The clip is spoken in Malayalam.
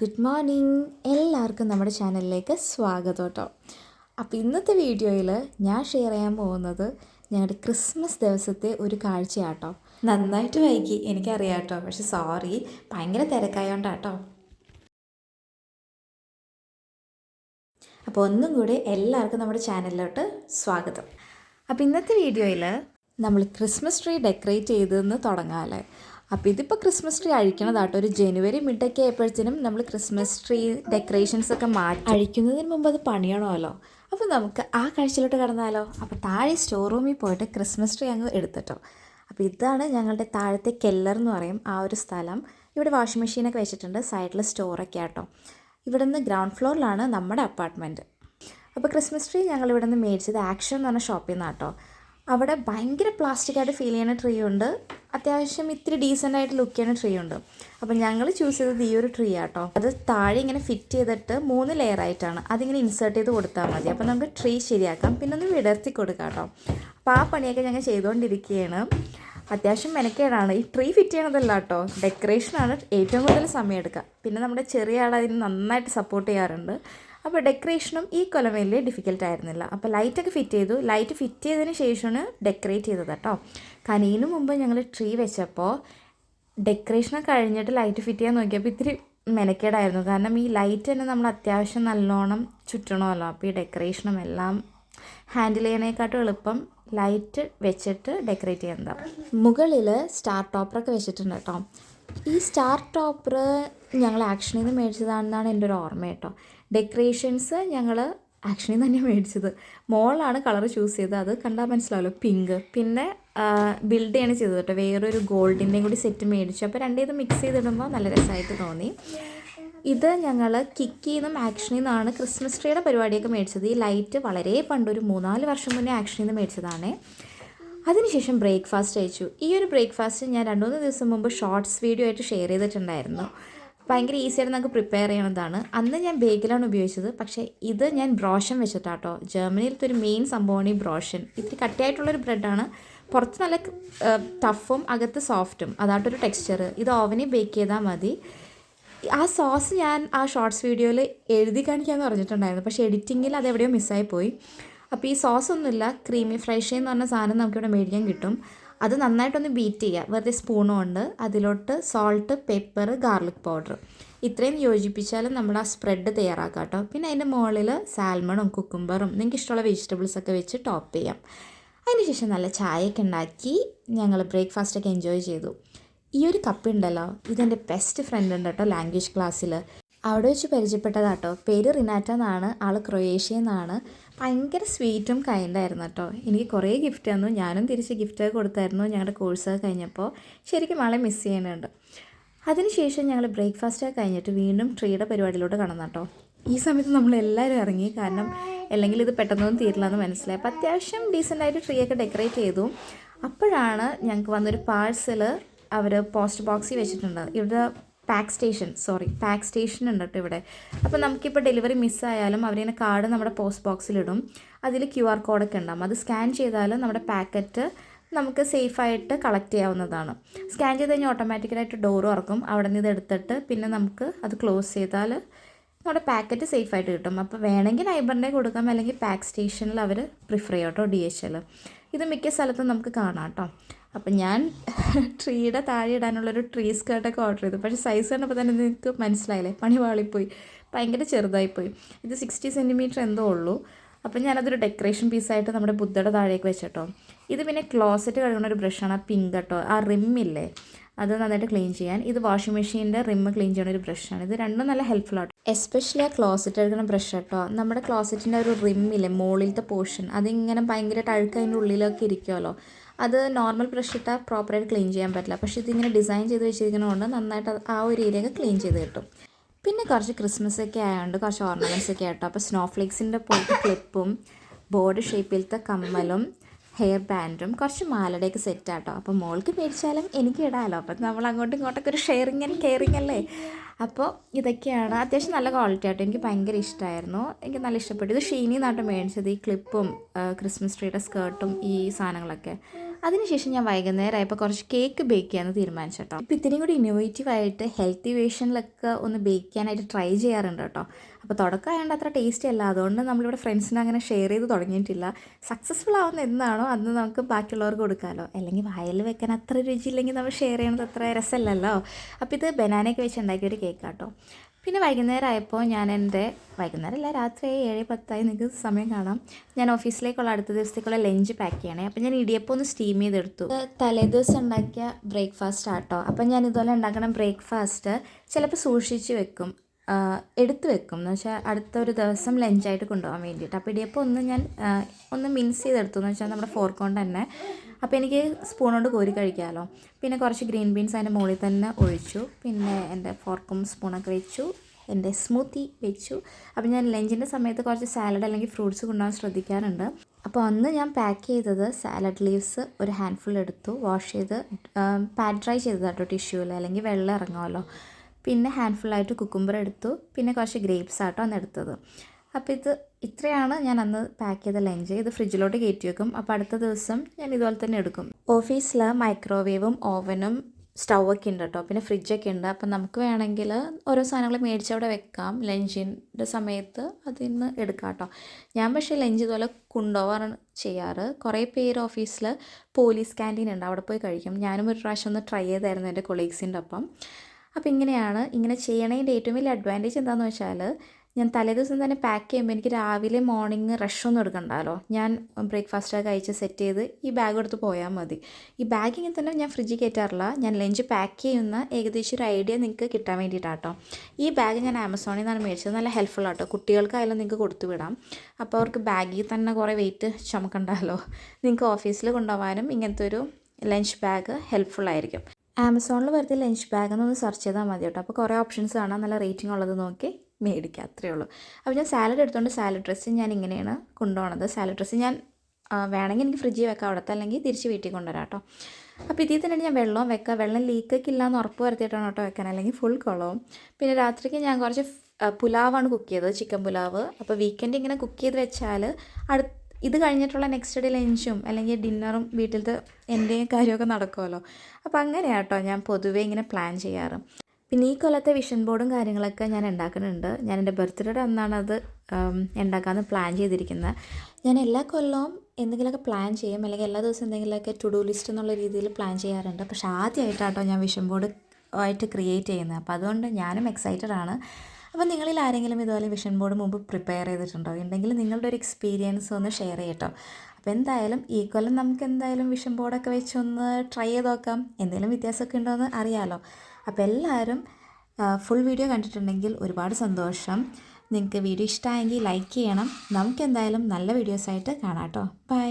ഗുഡ് മോർണിംഗ് എല്ലാവർക്കും നമ്മുടെ ചാനലിലേക്ക് സ്വാഗതം കേട്ടോ. അപ്പോൾ ഇന്നത്തെ വീഡിയോയിൽ ഞാൻ ഷെയർ ചെയ്യാൻ പോകുന്നത് ഞങ്ങളുടെ ക്രിസ്മസ് ദിവസത്തെ ഒരു കാഴ്ചയാട്ടോ. നന്നായിട്ട് വൈകി എനിക്കറിയാം കേട്ടോ പക്ഷെ സോറി ഭയങ്കര തിരക്കായോണ്ടാട്ടോ. അപ്പോൾ ഒന്നും കൂടി എല്ലാവർക്കും നമ്മുടെ ചാനലിലോട്ട് സ്വാഗതം. അപ്പോൾ ഇന്നത്തെ വീഡിയോയിൽ നമ്മൾ ക്രിസ്മസ് ട്രീ ഡെക്കറേറ്റ് ചെയ്തെന്ന് തുടങ്ങാമല്ലേ അപ്പോൾ ഇതിപ്പോൾ ക്രിസ്മസ് ട്രീ അഴിക്കണതാട്ടോ. ഒരു ജനുവരി മിഡൊക്കെ ആയപ്പോഴത്തേനും നമ്മൾ ക്രിസ്മസ് ട്രീ ഡെക്കറേഷൻസ് ഒക്കെ മാറ്റി. അഴിക്കുന്നതിന് മുമ്പ് അത് പണിയണമല്ലോ. അപ്പോൾ നമുക്ക് ആ കാഴ്ചയിലോട്ട് കടന്നാലോ. അപ്പോൾ താഴെ സ്റ്റോർ റൂമിൽ പോയിട്ട് ക്രിസ്മസ് ട്രീ അങ്ങ് എടുത്തിട്ടോ. അപ്പോൾ ഇതാണ് ഞങ്ങളുടെ താഴത്തെ കെല്ലർ എന്ന് പറയും ആ ഒരു സ്ഥലം. ഇവിടെ വാഷിംഗ് മെഷീനൊക്കെ വെച്ചിട്ടുണ്ട്. സൈഡിൽ സ്റ്റോറൊക്കെ ആട്ടോ. ഇവിടെ നിന്ന് ഗ്രൗണ്ട് ഫ്ലോറിലാണ് നമ്മുടെ അപ്പാർട്ട്മെന്റ് അപ്പോൾ ക്രിസ്മസ് ട്രീ ഞങ്ങൾ ഇവിടെ നിന്ന് മേടിച്ചത് ആക്ഷൻ എന്ന് പറഞ്ഞ ഷോപ്പിൽ നിന്നാണ് കേട്ടോ അവിടെ ഭയങ്കര പ്ലാസ്റ്റിക് ആയിട്ട് ഫീൽ ചെയ്യുന്ന ട്രീ ഉണ്ട്. അത്യാവശ്യം ഇത്തിരി ഡീസന്റ് ആയിട്ട് ലുക്ക് ചെയ്യുന്ന ട്രീ ഉണ്ട്. അപ്പം ഞങ്ങൾ ചൂസ് ചെയ്തത് ഈ ഒരു ട്രീ ആട്ടോ. അത് താഴെ ഇങ്ങനെ ഫിറ്റ് ചെയ്തിട്ട് മൂന്ന് ലെയർ ആയിട്ടാണ്. അതിങ്ങനെ ഇൻസേർട്ട് ചെയ്ത് കൊടുത്താൽ മതി. അപ്പം നമുക്ക് ട്രീ ശരിയാക്കാം. പിന്നെ ഒന്ന് വിടർത്തി കൊടുക്കാം കേട്ടോ. അപ്പോൾ ആ പണിയൊക്കെ ഞങ്ങൾ ചെയ്തുകൊണ്ടിരിക്കുകയാണ്. അത്യാവശ്യം മെനക്കേടാണ്. ഈ ട്രീ ഫിറ്റ് ചെയ്യണതല്ല കേട്ടോ. ഡെക്കറേഷനാണ് ഏറ്റവും കൂടുതൽ സമയം എടുക്കുക. പിന്നെ നമ്മുടെ ചെറിയ ആൾ അതിന് നന്നായിട്ട് സപ്പോർട്ട് ചെയ്യാറുണ്ട്. അപ്പോൾ ഡെക്കറേഷനും ഈ കൊല്ലം വലിയ ഡിഫിക്കൽട്ട് ആയിരുന്നില്ല. അപ്പോൾ ലൈറ്റൊക്കെ ഫിറ്റ് ചെയ്തു. ലൈറ്റ് ഫിറ്റ് ചെയ്തതിന് ശേഷമാണ് ഡെക്കറേറ്റ് ചെയ്തത് കേട്ടോ. കനിയിന് മുമ്പ് ഞങ്ങൾ ട്രീ വെച്ചപ്പോൾ ഡെക്കറേഷൻ കഴിഞ്ഞിട്ട് ലൈറ്റ് ഫിറ്റ് ചെയ്യാൻ നോക്കിയപ്പോൾ ഇത്തിരി മെനക്കേടായിരുന്നു. കാരണം ഈ ലൈറ്റ് തന്നെ നമ്മൾ അത്യാവശ്യം നല്ലോണം ചുറ്റണമല്ലോ. അപ്പോൾ ഈ ഡെക്കറേഷനും എല്ലാം ഹാൻഡിൽ ചെയ്യണേക്കാട്ടും എളുപ്പം ലൈറ്റ് വെച്ചിട്ട് ഡെക്കറേറ്റ് ചെയ്യുന്നതാണ് മുകളിൽ സ്റ്റാർ ടോപ്പറൊക്കെ വെച്ചിട്ടുണ്ട് കേട്ടോ. ഈ സ്റ്റാർ ടോപ്പർ ഞങ്ങൾ ആക്ഷനിൽ നിന്ന് മേടിച്ചതാണെന്നാണ് എന്റെ ഒരു ഓർമ്മ കേട്ടോ. ഡെക്കറേഷൻസ് ഞങ്ങൾ ആക്ഷനിൽ നിന്ന് തന്നെ മേടിച്ചത്. മോളാണ് കളർ ചൂസ് ചെയ്തത്. അത് കണ്ടാൽ മനസ്സിലാവല്ലോ പിങ്ക് പിന്നെ ബിൽഡ് ചെയ്യാണ് ചെയ്തത് കേട്ടോ. വേറൊരു ഗോൾഡിന്റെയും കൂടി സെറ്റ് മേടിച്ചു. അപ്പോൾ രണ്ടേ ഇത് മിക്സ് ചെയ്തിടുമ്പോൾ നല്ല രസമായിട്ട് തോന്നി. ഇത് ഞങ്ങൾ കിക്കിൽ നിന്നും ആക്ഷനിൽ നിന്നാണ് ക്രിസ്മസ് ട്രീയുടെ പരിപാടിയൊക്കെ മേടിച്ചത്. ഈ ലൈറ്റ് വളരെ പണ്ടൊരു മൂന്നാൽ വർഷം മുന്നേ ആക്ഷനിൽ നിന്ന് മേടിച്ചതാണ്. അതിനുശേഷം ബ്രേക്ക്ഫാസ്റ്റ് അയച്ചു ഈ ഒരു ബ്രേക്ക്ഫാസ്റ്റ് ഞാൻ രണ്ട് മൂന്ന് ദിവസം മുമ്പ് ഷോർട്സ് വീഡിയോ ആയിട്ട് ഷെയർ ചെയ്തിട്ടുണ്ടായിരുന്നു. ഭയങ്കര ഈസിയായിട്ട് നമുക്ക് പ്രിപ്പയർ ചെയ്യണതാണ്. അന്ന് ഞാൻ ബേക്കിലാണ് ഉപയോഗിച്ചത്. പക്ഷേ ഇത് ഞാൻ ബ്രോഷൻ വെച്ചിട്ടാട്ടോ. ജർമ്മനിയിലത്തെ ഒരു മെയിൻ സംഭവമാണ് ഈ ബ്രോഷൻ ഇത്തിരി കട്ടിയായിട്ടുള്ളൊരു ബ്രെഡാണ് പുറത്ത് നല്ല ടഫും അകത്ത് സോഫ്റ്റും അതായിട്ടൊരു ടെക്സ്ചർ ഇത് ഓവനിൽ ബേക്ക് ചെയ്താൽ മതി. ആ സോസ് ഞാൻ ആ ഷോർട്സ് വീഡിയോയിൽ എഴുതി കാണിക്കാമെന്ന് പറഞ്ഞിട്ടുണ്ടായിരുന്നു. പക്ഷേ എഡിറ്റിങ്ങിൽ അത് എവിടെയോ മിസ്സായി പോയി. അപ്പോൾ ഈ സോസ് ഒന്നുമില്ല. ക്രീമി ഫ്രഷ് എന്ന് പറഞ്ഞ സാധനം നമുക്കിവിടെ മേടിക്കാൻ കിട്ടും. അത് നന്നായിട്ടൊന്ന് ബീറ്റ് ചെയ്യുക. വെറുതെ സ്പൂണും ഉണ്ട് അതിലോട്ട് സോൾട്ട് പെപ്പർ ഗാർലിക് പൗഡർ ഇത്രയും യോജിപ്പിച്ചാലും നമ്മൾ ആ സ്പ്രെഡ് തയ്യാറാക്കാം കേട്ടോ. പിന്നെ അതിന്റെ മുകളിൽ സാൽമണും കുക്കുംബറും നിങ്ങൾക്ക് ഇഷ്ടമുള്ള വെജിറ്റബിൾസ് ഒക്കെ വെച്ച് ടോപ്പ് ചെയ്യാം. അതിനുശേഷം നല്ല ചായയൊക്കെ ഉണ്ടാക്കി ഞങ്ങൾ ബ്രേക്ക്ഫാസ്റ്റൊക്കെ എൻജോയ് ചെയ്തു. ഈ ഒരു കപ്പ് ഉണ്ടല്ലോ ഇതെന്റെ ബെസ്റ്റ് ഫ്രണ്ട് ഉണ്ട് കേട്ടോ ലാംഗ്വേജ് ക്ലാസ്സിൽ അവിടെ വെച്ച് പരിചയപ്പെട്ടതാട്ടോ. പേര് റിനാറ്റ എന്നാണ്. ആൾ ക്രൊയേഷ്യ എന്നാണ്. ഭയങ്കര സ്വീറ്റും കൈൻഡായിരുന്നു കേട്ടോ. എനിക്ക് കുറേ ഗിഫ്റ്റ് തന്നു. ഞാനും തിരിച്ച് ഗിഫ്റ്റ് കൊടുത്തായിരുന്നു ഞങ്ങളുടെ കോഴ്സൊക്കെ കഴിഞ്ഞപ്പോൾ. ശരിക്കും ആളെ മിസ് ചെയ്യുന്നുണ്ട്. അതിനുശേഷം ഞങ്ങൾ ബ്രേക്ക്ഫാസ്റ്റ് കഴിഞ്ഞിട്ട് വീണ്ടും ട്രീയുടെ പരിപാടിയിലോട്ട് കടന്നു കേട്ടോ. ഈ സമയത്ത് നമ്മൾ എല്ലാവരും ഇറങ്ങി. കാരണം അല്ലെങ്കിൽ ഇത് പെട്ടെന്നൊന്നും തീരില്ല എന്ന് മനസ്സിലായി. അപ്പോൾ അത്യാവശ്യം ഡീസന്റായിട്ട് ട്രീ ഒക്കെ ഡെക്കറേറ്റ് ചെയ്തു. അപ്പോഴാണ് ഞങ്ങൾക്ക് വന്നൊരു പാഴ്സൽ അവർ പോസ്റ്റ് ബോക്സിൽ വെച്ചിട്ടുണ്ട്. ഇവിടെ pack station sorry pack station ഉണ്ട് കേട്ടോ ഇവിടെ. അപ്പോൾ നമുക്കിപ്പോൾ ഡെലിവറി മിസ്സായാലും അവരിങ്ങനെ കാർഡ് നമ്മുടെ പോസ്റ്റ് ബോക്സിലിടും. അതിൽ ക്യു ആർ കോഡൊക്കെ ഉണ്ടാകും അത് സ്കാൻ ചെയ്താൽ നമ്മുടെ പാക്കറ്റ് നമുക്ക് സേഫായിട്ട് കളക്ട് ചെയ്യാവുന്നതാണ്. സ്കാൻ ചെയ്ത് കഴിഞ്ഞാൽ ഓട്ടോമാറ്റിക്കലായിട്ട് ഡോർ തുറക്കും അവിടെ നിന്ന് ഇത് എടുത്തിട്ട് പിന്നെ നമുക്ക് അത് ക്ലോസ് ചെയ്താൽ നമ്മുടെ പാക്കറ്റ് സേഫായിട്ട് കിട്ടും. അപ്പോൾ വേണമെങ്കിൽ നൈബറിന്റെ കൊടുക്കാം അല്ലെങ്കിൽ പാക്ക് സ്റ്റേഷനിൽ അവർ പ്രിഫർ ചെയ്യും കേട്ടോ ഡി എച്ച് എൽ ഇത് മിക്ക സ്ഥലത്തും നമുക്ക് കാണാം കേട്ടോ. അപ്പം ഞാൻ ട്രീയുടെ താഴെ ഇടാനുള്ളൊരു ട്രീ സ്കേർട്ടൊക്കെ ഓർഡർ ചെയ്തു. പക്ഷേ സൈസ് കണ്ടപ്പോൾ തന്നെ നിങ്ങൾക്ക് മനസ്സിലായില്ലേ? പണി വാളിപ്പോയി ഭയങ്കര ചെറുതായിപ്പോയി. ഇത് സിക്സ്റ്റി സെന്റിമീറ്റർ എന്തോ ഉള്ളൂ. അപ്പം ഞാനതൊരു ഡെക്കറേഷൻ പീസായിട്ട് നമ്മുടെ ബുദ്ധയുടെ താഴേക്ക് വെച്ചിട്ടോ. ഇത് പിന്നെ ക്ലോസറ്റ് കഴുകുന്ന ഒരു ബ്രഷാണ് ആ പിങ്ക് കേട്ടോ ആ റിമ്മില്ലേ അത് നന്നായിട്ട് ക്ലീൻ ചെയ്യാൻ. ഇത് വാഷിംഗ് മെഷീന്റെ റിമ്മ് ക്ലീൻ ചെയ്യുന്ന ഒരു ബ്രഷാണ് ഇത് രണ്ടും നല്ല ഹെൽപ്ഫുൾ ആട്ടോ എസ്പെഷ്യലി ആ ക്ലോസറ്റ് കഴുകുന്ന ബ്രഷ് കേട്ടോ നമ്മുടെ ക്ലോസറ്റിന്റെ ഒരു റിമ്മില്ലേ മുകളിലത്തെ പോർഷൻ അതിങ്ങനെ ഭയങ്കരമായിട്ട് അഴുക്ക് അതിന്റെ ഉള്ളിലൊക്കെ ഇരിക്കുമല്ലോ അത് നോർമൽ ബ്രഷ് ഇട്ടാൽ പ്രോപ്പറായിട്ട് ക്ലീൻ ചെയ്യാൻ പറ്റില്ല. പക്ഷേ ഇതിങ്ങനെ ഡിസൈൻ ചെയ്ത് വെച്ചിരിക്കുന്നതുകൊണ്ട് നന്നായിട്ട് ആ ഒരു ഏരിയ ക്ലീൻ ചെയ്ത് കിട്ടും. പിന്നെ കുറച്ച് ക്രിസ്മസ് ഒക്കെ ആയതുകൊണ്ട് കുറച്ച് ഓർണമെന്റ്സ് ഒക്കെ ആയിട്ടോ അപ്പോൾ സ്നോ ഫ്ലേക്സിന്റെ പോലത്തെ ക്ലിപ്പും ബോർഡ് ഷേപ്പിലത്തെ കമ്മലും ഹെയർ ബാൻഡും കുറച്ച് മാലയുടെയൊക്കെ സെറ്റ് ആട്ടോ. അപ്പോൾ മോൾക്ക് മേടിച്ചാലും എനിക്ക് ഇടാമല്ലോ അപ്പം നമ്മൾ അങ്ങോട്ടും ഇങ്ങോട്ടൊക്കെ ഒരു ഷെയറിങ് ആൻഡ് കെയറിങ് അല്ലേ? അപ്പോൾ ഇതൊക്കെയാണ് അത്യാവശ്യം നല്ല ക്വാളിറ്റി ആട്ടോ. എനിക്ക് ഭയങ്കര ഇഷ്ടമായിരുന്നു എനിക്ക് നല്ല ഇഷ്ടപ്പെട്ടു. ഇത് ഷീനി മേടിച്ചത് ഈ ക്ലിപ്പും ക്രിസ്മസ് ട്രീയുടെ സ്കേർട്ടും ഈ സാധനങ്ങളൊക്കെ. അതിനുശേഷം ഞാൻ വൈകുന്നേരം ആയപ്പോൾ കുറച്ച് കേക്ക് ബേക്ക് ചെയ്യാമെന്ന് തീരുമാനിച്ചു കേട്ടോ ഇപ്പോൾ ഇത്രയും കൂടി ഇന്നോവേറ്റീവ് ആയിട്ട് ഹെൽത്തി വേഷനിലൊക്കെ ഒന്ന് ബേക്ക് ചെയ്യാനായിട്ട് ട്രൈ ചെയ്യാറുണ്ട് കേട്ടോ. അപ്പോൾ തുടക്കമായതുകൊണ്ട് അത്ര ടേസ്റ്റി അല്ല. അതുകൊണ്ട് നമ്മളിവിടെ ഫ്രണ്ട്സിനെ അങ്ങനെ ഷെയർ ചെയ്ത് തുടങ്ങിയിട്ടില്ല. സക്സസ്ഫുൾ ആവുന്ന എന്താണോ അന്ന് നമുക്ക് ബാക്കിയുള്ളവർക്ക് കൊടുക്കാമല്ലോ അല്ലെങ്കിൽ വായിൽ വെക്കാൻ അത്ര രുചിയില്ലെങ്കിൽ നമ്മൾ ഷെയർ ചെയ്യണത് അത്ര രസമല്ലല്ലോ. അപ്പോൾ ഇത് ബനാനയൊക്കെ വെച്ച് ഉണ്ടാക്കിയൊരു കേക്കാട്ടോ പിന്നെ വൈകുന്നേരം ആയപ്പോൾ ഞാൻ എന്റെ വൈകുന്നേരം അല്ല രാത്രി ഏഴ് പത്തായി നിങ്ങൾക്ക് സമയം കാണാം. ഞാൻ ഓഫീസിലേക്കുള്ള അടുത്ത ദിവസത്തേക്കുള്ള ലഞ്ച് പാക്ക് ചെയ്യണേ. അപ്പോൾ ഞാൻ ഇടിയപ്പം ഒന്ന് സ്റ്റീം ചെയ്തെടുത്തു. തലേദിവസം ഉണ്ടാക്കിയ ബ്രേക്ക്ഫാസ്റ്റ് ആട്ടോ. അപ്പം ഞാൻ ഇതുപോലെ ഉണ്ടാക്കണ ബ്രേക്ക്ഫാസ്റ്റ് ചിലപ്പോൾ സൂക്ഷിച്ച് വെക്കും. എടുത്തു വെക്കും. എന്ന് വെച്ചാൽ അടുത്ത ഒരു ദിവസം ലഞ്ചായിട്ട് കൊണ്ടുപോകാൻ വേണ്ടിയിട്ട്. അപ്പോൾ ഇടിയപ്പം ഒന്ന് ഞാൻ ഒന്ന് മിൻസ് ചെയ്തെടുത്തു. എന്ന് വെച്ചാൽ നമ്മുടെ ഫോർക്കോണ്ട് കൊണ്ട് തന്നെ. അപ്പോൾ എനിക്ക് സ്പൂൺ കൊണ്ട് കോരി കഴിക്കാമല്ലോ പിന്നെ കുറച്ച് ഗ്രീൻ ബീൻസ് അതിന്റെ മുകളിൽ തന്നെ ഒഴിച്ചു. പിന്നെ എന്റെ ഫോർക്കും സ്പൂണൊക്കെ വെച്ചു. എന്റെ സ്മൂത്തി വെച്ചു. അപ്പോൾ ഞാൻ ലഞ്ചിന്റെ സമയത്ത് കുറച്ച് സാലഡ് അല്ലെങ്കിൽ ഫ്രൂട്ട്സ് കൊണ്ടുപോകാൻ ശ്രദ്ധിക്കാറുണ്ട്. അപ്പോൾ അന്ന് ഞാൻ പാക്ക് ചെയ്തത് സാലഡ് ലീവ്സ് ഒരു ഹാൻഡ്ഫുൾ എടുത്തു. വാഷ് ചെയ്ത് പാഡ് ഡ്രൈ ചെയ്തത് കേട്ടോ ടിഷ്യൂവിൽ അല്ലെങ്കിൽ വെള്ളം ഇറങ്ങുമല്ലോ. പിന്നെ ഹാൻഡ്ഫുള്ളായിട്ട് കുക്കുംബർ എടുത്തു. പിന്നെ കുറച്ച് ഗ്രേപ്സ് ആട്ടോ അന്ന് എടുത്തത്. അപ്പോൾ ഇത് ഇത്രയാണ് ഞാൻ അന്ന് പാക്ക് ചെയ്ത ലഞ്ച്. ഇത് ഫ്രിഡ്ജിലോട്ട് കയറ്റി വെക്കും അപ്പോൾ അടുത്ത ദിവസം ഞാൻ ഇതുപോലെ തന്നെ എടുക്കും. ഓഫീസിൽ മൈക്രോവേവും ഓവനും സ്റ്റൗ ഒക്കെ ഉണ്ട് കേട്ടോ പിന്നെ ഫ്രിഡ്ജൊക്കെ ഉണ്ട്. അപ്പം നമുക്ക് വേണമെങ്കിൽ ഓരോ സാധനങ്ങൾ മേടിച്ച് അവിടെ വെക്കാം. ലഞ്ചിന്റെ സമയത്ത് അതിൽ നിന്ന് എടുക്കാം കേട്ടോ ഞാൻ പക്ഷേ ലഞ്ച് ഇതുപോലെ കൊണ്ടുപോകാറാണ് ചെയ്യാറ്. കുറേ പേര് ഓഫീസിൽ പോലീസ് ക്യാന്റീൻ ഉണ്ട്. അവിടെ പോയി കഴിക്കും. ഞാനും ഒരു പ്രാവശ്യം ഒന്ന് ട്രൈ ചെയ്തായിരുന്നു എന്റെ കൊളീഗ്സിന്റെ ഒപ്പം. അപ്പോൾ ഇങ്ങനെയാണ്. ഇങ്ങനെ ചെയ്യണതിന്റെ ഏറ്റവും വലിയ അഡ്വാന്റേജ് എന്താണെന്ന് വെച്ചാൽ ഞാൻ തലേദിവസം തന്നെ പാക്ക് ചെയ്യുമ്പോൾ എനിക്ക് രാവിലെ മോർണിംഗ് റഷ് ഒന്നും എടുക്കണ്ടല്ലോ ഞാൻ ബ്രേക്ക്ഫാസ്റ്റൊക്കെ കഴിച്ച് സെറ്റ് ചെയ്ത് ഈ ബാഗ് എടുത്ത് പോയാൽ മതി. ഈ ബാഗ് ഇങ്ങനെ തന്നെ ഞാൻ ഫ്രിഡ്ജിൽ കയറ്റാറില്ല ഞാൻ ലഞ്ച് പാക്ക് ചെയ്യുന്ന ഏകദേശം ഒരു ഐഡിയ നിങ്ങൾക്ക് കിട്ടാൻ വേണ്ടിയിട്ടാട്ടോ. ഈ ബാഗ് ഞാൻ ആമസോണിൽ നിന്നാണ് മേടിച്ചത്. നല്ല ഹെൽപ്ഫുൾ ആട്ടോ. കുട്ടികൾക്കായാലും നിങ്ങൾക്ക് കൊടുത്തു വിടാം അപ്പോൾ അവർക്ക് ബാഗിൽ തന്നെ കുറേ വെയിറ്റ് ചുമക്കണ്ടല്ലോ നിങ്ങൾക്ക് ഓഫീസിൽ കൊണ്ടുപോകാനും ഇങ്ങനത്തെ ഒരു ലഞ്ച് ബാഗ് ഹെൽപ്ഫുൾ ആയിരിക്കും. ആമസോണിൽ വെറുതെ ലഞ്ച് ബാഗ് എന്നൊന്ന് സെർച്ച് ചെയ്താൽ മതി കേട്ടോ അപ്പോൾ കുറേ ഓപ്ഷൻസ് കാണാം. നല്ല റേറ്റിംഗ് ഉള്ളത് നോക്കി. മേടിക്കുക അത്രയേ ഉള്ളൂ. അപ്പോൾ ഞാൻ സാലഡ് എടുത്തുകൊണ്ട് സാലഡ് ഡ്രസ്സ് ഞാൻ ഇങ്ങനെയാണ് കൊണ്ടുപോകണത് സാലഡ് ഡ്രസ്സ് ഞാൻ വേണമെങ്കിൽ എനിക്ക് ഫ്രിഡ്ജിൽ വെക്കാം അവിടുത്തെ അല്ലെങ്കിൽ തിരിച്ച് വീട്ടിൽ കൊണ്ടുവരാം കേട്ടോ. അപ്പോൾ ഇതിൽ തന്നെ ഞാൻ വെള്ളവും വെക്കുക. വെള്ളം ലീക്കൊക്കെ ഇല്ലാന്ന് ഉറപ്പ് വരുത്തിയിട്ടാണ് കേട്ടോ വെക്കാൻ. അല്ലെങ്കിൽ ഫുൾ കുളവും. പിന്നെ രാത്രിക്ക് ഞാൻ കുറച്ച് പുലാവാണ് കുക്ക് ചെയ്തത് ചിക്കൻ പുലാവ്. അപ്പോൾ വീക്കെൻഡ് ഇങ്ങനെ കുക്ക് ചെയ്ത് വെച്ചാൽ അടുത്ത ഇത് കഴിഞ്ഞിട്ടുള്ള നെക്സ്റ്റ് ഡേ ലഞ്ചും അല്ലെങ്കിൽ ഡിന്നറും വീട്ടിലത്തെ എന്റെയും കാര്യമൊക്കെ നടക്കുമല്ലോ. അപ്പോൾ അങ്ങനെയാട്ടോ ഞാൻ പൊതുവേ ഇങ്ങനെ പ്ലാൻ ചെയ്യാറ്. പിന്നെ ഈ കൊല്ലത്തെ വിഷൻ ബോർഡും കാര്യങ്ങളൊക്കെ ഞാൻ ഉണ്ടാക്കുന്നുണ്ട്. ഞാൻ എന്റെ ബർത്ത്ഡേയുടെ അന്നാണ് അത് ഉണ്ടാക്കാമെന്ന് പ്ലാൻ ചെയ്തിരിക്കുന്നത്. ഞാൻ എല്ലാ കൊല്ലവും എന്തെങ്കിലുമൊക്കെ പ്ലാൻ ചെയ്യും. അല്ലെങ്കിൽ എല്ലാ ദിവസവും എന്തെങ്കിലുമൊക്കെ ടു ഡു ലിസ്റ്റ് എന്നുള്ള രീതിയിൽ പ്ലാൻ ചെയ്യാറുണ്ട്. പക്ഷേ ആദ്യമായിട്ടാട്ടോ ഞാൻ വിഷൻ ബോർഡ് ആയിട്ട് ക്രിയേറ്റ് ചെയ്യുന്നത്. അപ്പോൾ അതുകൊണ്ട് ഞാനും എക്സൈറ്റഡ് ആണ്. അപ്പോൾ നിങ്ങളിൽ ആരെങ്കിലും ഇതുപോലെ വിഷൻ ബോർഡ് മുമ്പ് പ്രിപ്പയർ ചെയ്തിട്ടുണ്ടോ? ഉണ്ടെങ്കിൽ നിങ്ങളുടെ ഒരു എക്സ്പീരിയൻസ് ഒന്ന് ഷെയർ ചെയ്യട്ടോ. അപ്പോൾ എന്തായാലും ഈ കൊല്ലം നമുക്ക് എന്തായാലും വിഷൻ ബോർഡൊക്കെ വെച്ചൊന്ന് ട്രൈ ചെയ്ത് നോക്കാം. എന്തെങ്കിലും വ്യത്യാസമൊക്കെ ഉണ്ടോ എന്ന് അറിയാമല്ലോ അപ്പോൾ എല്ലാവരും ഫുൾ വീഡിയോ കണ്ടിട്ടുണ്ടെങ്കിൽ ഒരുപാട് സന്തോഷം. നിങ്ങൾക്ക് വീഡിയോ ഇഷ്ടമായെങ്കിൽ ലൈക്ക് ചെയ്യണം. നമുക്കെന്തായാലും നല്ല വീഡിയോസായിട്ട് കാണാം കേട്ടോ. ബൈ